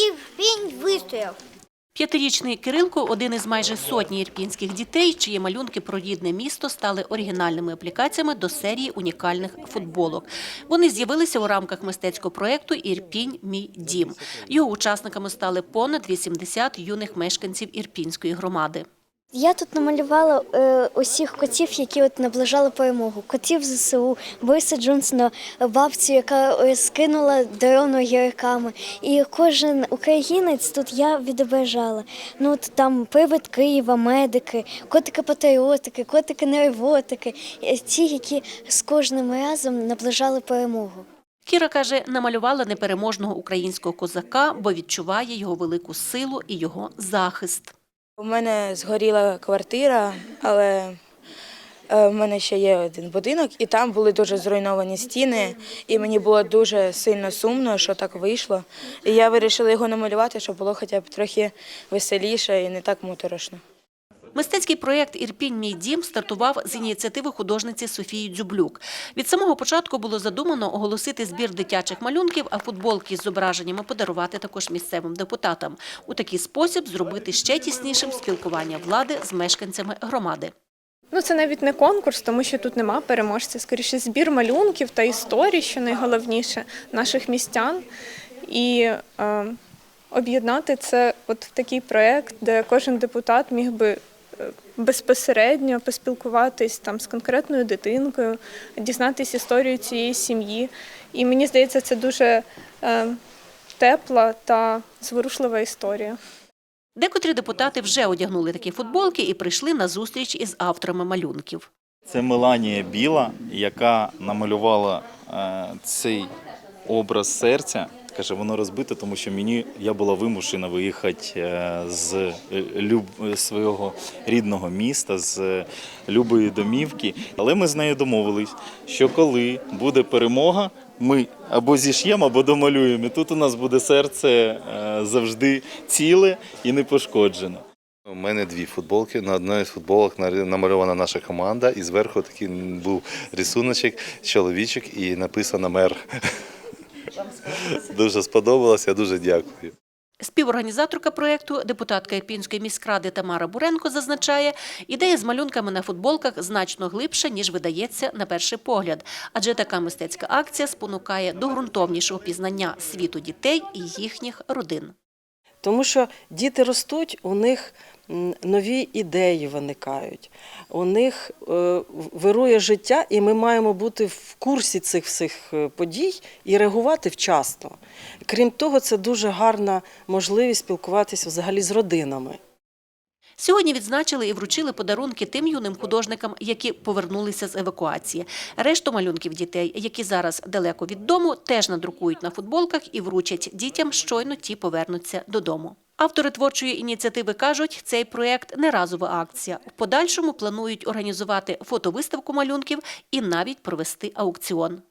Ірпінь вистояв. П'ятирічний Кирилко – один із майже сотні ірпінських дітей, чиї малюнки про рідне місто стали оригінальними аплікаціями до серії унікальних футболок. Вони з'явилися у рамках мистецького проєкту «Ірпінь – мій дім». Його учасниками стали понад 80 юних мешканців Ірпінської громади. Я тут намалювала е, усіх котів, які от наближали перемогу. Котів ЗСУ, Бориса Джонсона, бабцю, яка е, скинула дрону гірками. І кожен українець тут я відображала. Ну от там привид Києва, медики, котики патріотики, котики нервотики, е, ті, які з кожним разом наближали перемогу. Кіра каже, намалювала непереможного українського козака, бо відчуває його велику силу і його захист. У мене згоріла квартира, але е, в мене ще є один будинок, і там були дуже зруйновані стіни, і мені було дуже сильно сумно, що так вийшло. І я вирішила його намалювати, щоб було хоча б трохи веселіше і не так моторошно. Мистецький проєкт «Ірпінь. Мій дім» стартував з ініціативи художниці Софії Дзюблюк. Від самого початку було задумано оголосити збір дитячих малюнків, а футболки з зображеннями подарувати також місцевим депутатам. У такий спосіб зробити ще тіснішим спілкування влади з мешканцями громади. Ну, це навіть не конкурс, тому що тут нема переможця. Скоріше збір малюнків та історій, що найголовніше, наших містян. І е, об'єднати це от в такий проєкт, де кожен депутат міг би безпосередньо поспілкуватись там з конкретною дитинкою, дізнатись історію цієї сім'ї. І мені здається, це дуже е, тепла та зворушлива історія. Декотрі депутати вже одягнули такі футболки і прийшли на зустріч із авторами малюнків. Це Меланія Біла, яка намалювала е, цей образ серця. Каже, воно розбите, тому що мені я була вимушена виїхати е, з е, люб, свого рідного міста, з е, любої домівки. Але ми з нею домовились, що коли буде перемога, ми або зіш'ємо, або домалюємо. Тут у нас буде серце е, завжди ціле і не пошкоджене. У мене дві футболки. На одній з футболок намальована наша команда, і зверху такий був рисуночок, чоловічок, і написано мер. Дуже сподобалося, я дуже дякую. Співорганізаторка проєкту, депутатка Ірпінської міськради Тамара Буренко зазначає, ідея з малюнками на футболках значно глибша, ніж видається на перший погляд. Адже така мистецька акція спонукає до ґрунтовнішого пізнання світу дітей і їхніх родин. Тому що діти ростуть, у них нові ідеї виникають, у них е, вирує життя, і ми маємо бути в курсі цих всіх е, подій і реагувати вчасно. Крім того, це дуже гарна можливість спілкуватися взагалі з родинами. Сьогодні відзначили і вручили подарунки тим юним художникам, які повернулися з евакуації. Решту малюнків дітей, які зараз далеко від дому, теж надрукують на футболках і вручать дітям, щойно ті повернуться додому. Автори творчої ініціативи кажуть, цей проєкт не разова акція. В подальшому планують організувати фотовиставку малюнків і навіть провести аукціон.